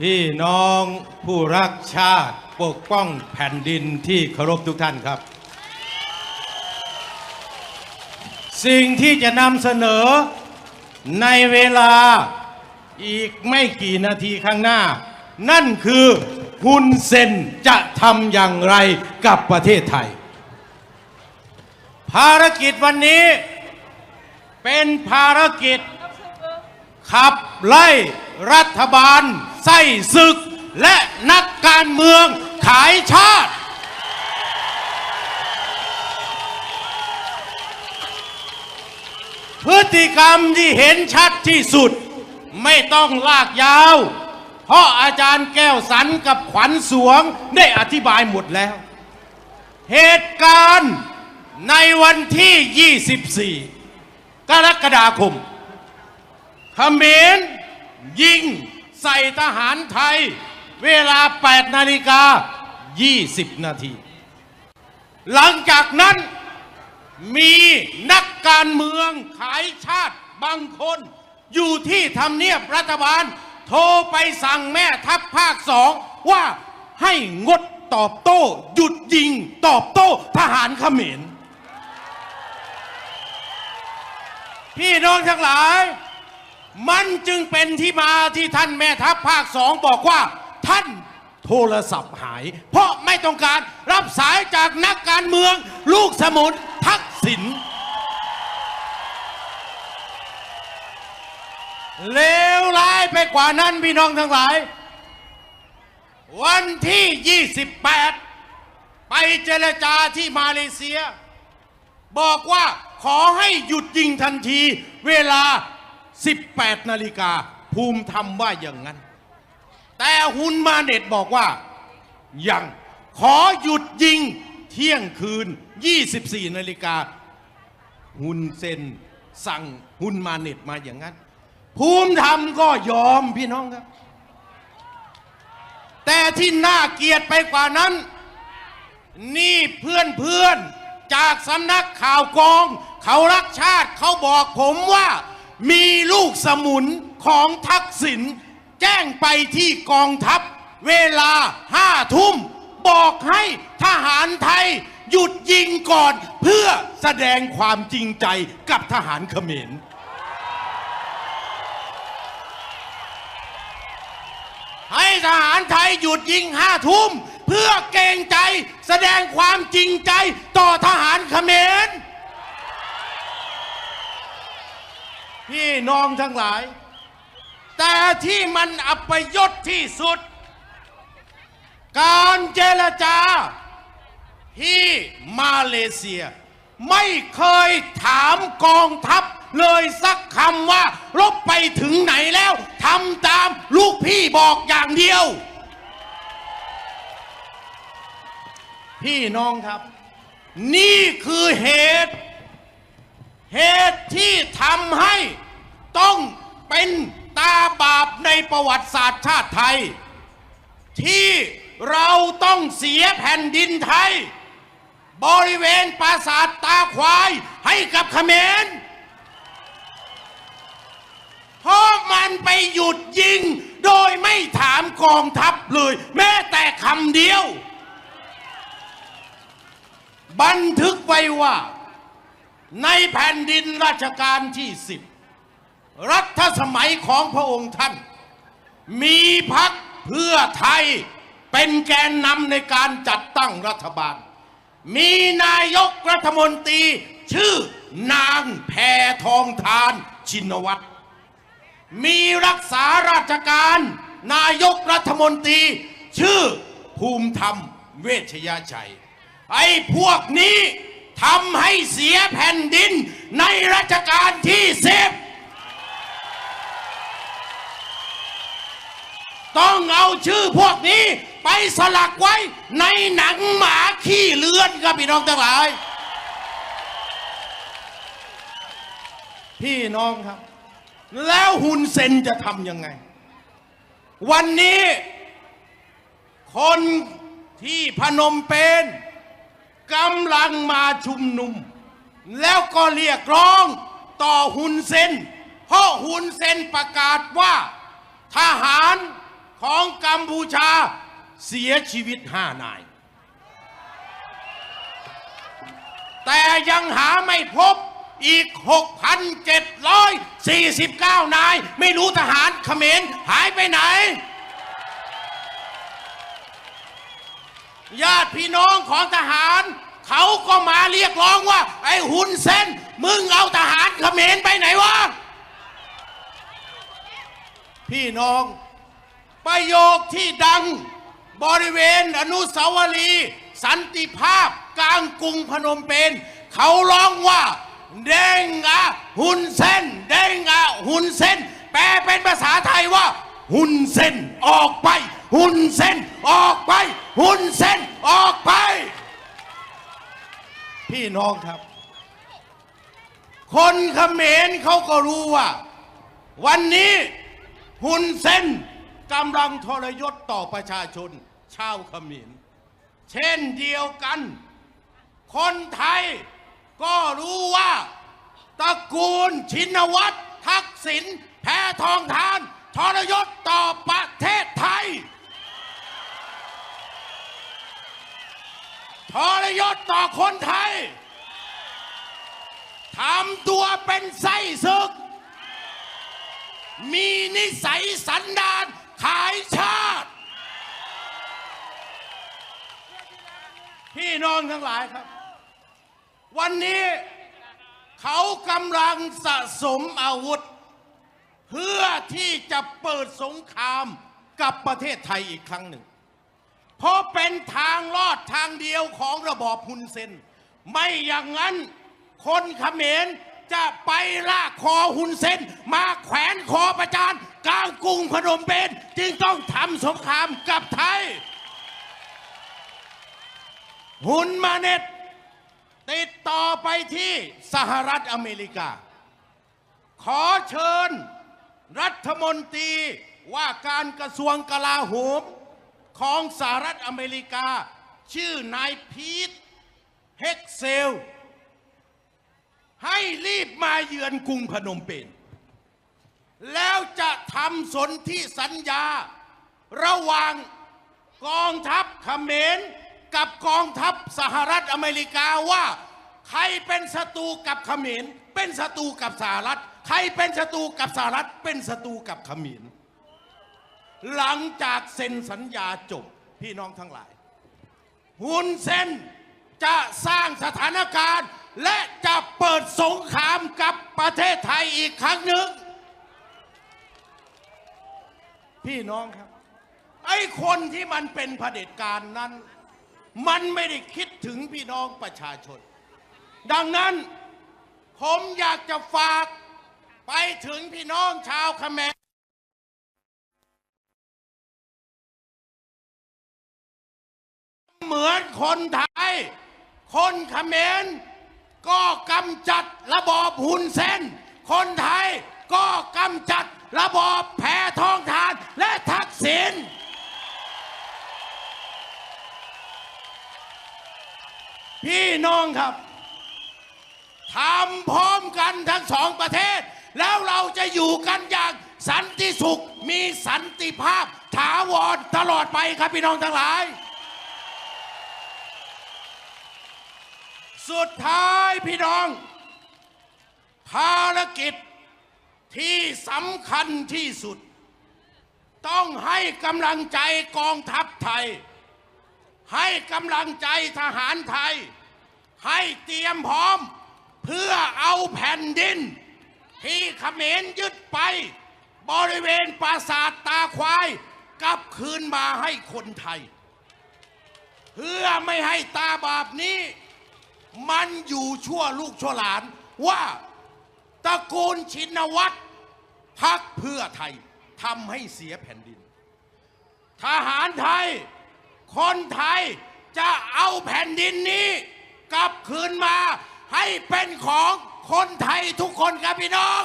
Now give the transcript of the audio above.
พี่น้องผู้รักชาติปกป้องแผ่นดินที่เคารพทุกท่านครับ สิ่งที่จะนำเสนอในเวลาอีกไม่กี่นาทีข้างหน้า นั่นคือฮุนเซนจะทำอย่างไรกับประเทศไทย ภารกิจวันนี้เป็นภารกิจขับไล่ รัฐบาล ไส้ศึก และนักการเมืองขายชาติ พฤติกรรมที่เห็นชัดที่สุด ไม่ต้องลากยาว เพราะอาจารย์แก้วสันกับขวัญสวงได้อธิบายหมดแล้ว เหตุการณ์ในวันที่ 24 กรกฎาคมเขมร ยิงใส่ทหารไทย เวลา 8 นาฬิกา 20 นาที หลังจากนั้นมีนักการเมืองขายชาติบางคน อยู่ที่ทำเนียบรัฐบาล โทรไปสั่งแม่ทัพภาคสองว่าให้งดตอบโต้ หยุดยิงตอบโต้ทหารเขมรพี่น้องทั้งหลาย มันจึงเป็นที่มาที่ท่านแม่ทัพภาคสองบอกว่า ท่านโทรศัพท์หาย เพราะไม่ต้องการรับสายจากนักการเมือง ลูกสมุนทักษิณเลวร้ายไปกว่านั้นพี่น้องทั้งหลาย วันที่ 28 ไปเจรจาที่มาเลเซีย บอกว่าขอให้หยุดยิงทันทีเวลา 18 นาฬิกาภูมิธรรมว่าอย่างนั้น แต่ฮุนมาเน็ตบอกว่า ยังขอหยุดยิงเที่ยงคืน 24 นาฬิกาฮุนเซนสั่งฮุนมาเน็ตมาอย่างนั้น ภูมิธรรมก็ยอมพี่น้องครับ แต่ที่น่าเกลียดไปกว่านั้น นี่เพื่อนเพื่อนจากสำนักข่าวกอง เขารักชาติเขาบอกผมว่า มีลูกสมุนของทักษิณแจ้งไปที่กองทัพ เวลาห้าทุ่ม บอกให้ทหารไทย หยุดยิงก่อนเพื่อแสดงความจริงใจกับทหารเขมรให้ทหารไทยหยุดยิงห้าทุ่ม เพื่อเกรงใจแสดงความจริงใจต่อทหารเขมร พี่น้องทั้งหลาย แต่ที่มันอัปยศที่สุด การเจรจา ที่มาเลเซีย ไม่เคยถามกองทัพเลยสักคำว่ารบไปถึงไหนแล้วทำตามลูกพี่บอกอย่างเดียว พี่น้องครับ นี่คือเหตุ เหตุที่ทำให้ต้องเป็นตาบาปในประวัติศาสตร์ชาติไทย ที่เราต้องเสียแผ่นดินไทย บริเวณปราสาทตาควายให้กับเขมรเพราะมันไปหยุดยิงโดยไม่ถามกองทัพเลย แม้แต่คำเดียว บันทึกไว้ว่า ในแผ่นดินราชการที่สิบรัฐสมัยของพระองค์ท่าน มีพักเพื่อไทยเป็นแกนนำในการจัดตั้งรัฐบาล มีนายกรัฐมนตรี ชื่อนางแพทองทานชินวัตร มีรักษาราชการ นายกรัฐมนตรี ชื่อภูมิธรรมเวชยชัย ไอ้พวกนี้ ทำให้เสียแผ่นดินในรัชกาลที่สิบต้องเอาชื่อพวกนี้ไปสลักไว้ในหนังหมาขี้เลือนครับพี่น้องทั้งหลาย พี่น้องครับ แล้วฮุนเซนจะทำยังไง วันนี้ คนที่พนมเปญ กำลังมาชุมนุม แล้วก็เรียกร้องต่อฮุนเซน เพราะฮุนเซนประกาศว่า ทหารของกัมพูชาเสียชีวิตห้านาย แต่ยังหาไม่พบอีก 6,749 นาย ไม่รู้ทหารเขมรหายไปไหน ญาติพี่น้องของทหาร เขาก็มาเรียกร้องว่า ไอ้หุนเส้นมึงเอาทหารเขมรไปไหนวะ พี่น้อง ประโยคที่ดังบริเวณอนุสาวรีย์สันติภาพกลางกรุงพนมเปญเขาร้องว่า เด้งอะหุนเส้นเด้งอะหุนเส้นแปลเป็นภาษาไทยว่า หุนเส้นออกไป หุนเส้นออกไป หุนเส้นออกไป พี่น้องครับ คนเขมรเขาก็รู้ว่า วันนี้หุนเส้นกำลังทรยศต่อประชาชน ชาวเขมร เช่นเดียวกัน คนไทยก็รู้ว่าตระกูลชินวัตรทักษิณแพทองทานทรยศต่อประเทศไทย ทรยศต่อคนไทยทำตัวเป็นไส้ศึก มีนิสัยสันดานขายชาติ พี่น้องทั้งหลายครับ วันนี้เขากำลังสะสมอาวุธ เพื่อที่จะเปิดสงครามกับประเทศไทยอีกครั้งหนึ่ง เพราะเป็นทางลอดทางเดียวของระบอบฮุนเซน ไม่อย่างนั้นคนเขมรจะไปลากคอฮุนเซน มาแขวนคอประจานกลางกรุงพนมเปญจึงต้องทำสงครามกับไทยฮุนมาเน็ตติดต่อไปที่สหรัฐอเมริกา ขอเชิญรัฐมนตรีว่าการกระทรวงกลาโหม ของสหรัฐอเมริกา ชื่อนายพีทเฮกเซล ให้รีบมาเยือนกรุงพนมเปญแล้วจะทำสนธิสัญญา ระหว่างกองทัพเขมรกับกองทัพสหรัฐอเมริกาว่าใครเป็นศัตรูกับเขมรเป็นศัตรูกับสหรัฐ ใครเป็นศัตรูกับสหรัฐเป็นศัตรูกับเขมร หลังจากเซ็นสัญญาจบพี่น้องทั้งหลาย ฮุนเซนจะสร้างสถานการณ์ และจะเปิดสงครามกับประเทศไทยอีกครั้งหนึ่ง พี่น้องครับ ไอ้คนที่มันเป็นเผด็จการนั้น มันไม่ได้คิดถึงพี่น้องประชาชน ดังนั้นผมอยากจะฝากไปถึงพี่น้องชาวเขมร เหมือนคนไทย คนเขมรก็กำจัดระบอบหุนเซนคนไทยก็กำจัดระบอบแพทองทานและทักษิณพี่น้องครับทำพร้อมกันทั้งสองประเทศ แล้วเราจะอยู่กันอย่างสันติสุขมีสันติภาพถาวรตลอดไปครับพี่น้องทั้งหลาย สุดท้ายพี่น้อง ภารกิจที่สำคัญที่สุด ต้องให้กำลังใจกองทัพไทย ให้กำลังใจทหารไทย ให้เตรียมพร้อม เพื่อเอาแผ่นดิน ที่เขมรยึดไป บริเวณปราสาทตาควายกลับคืนมาให้คนไทย เพื่อไม่ให้ตาบาปนี้ มันอยู่ชั่วลูกชั่วหลานว่าตระกูลชินวัตรพักเพื่อไทยทำให้เสียแผ่นดิน ทหารไทย คนไทยจะเอาแผ่นดินนี้ กลับคืนมาให้เป็นของคนไทยทุกคนครับพี่น้อง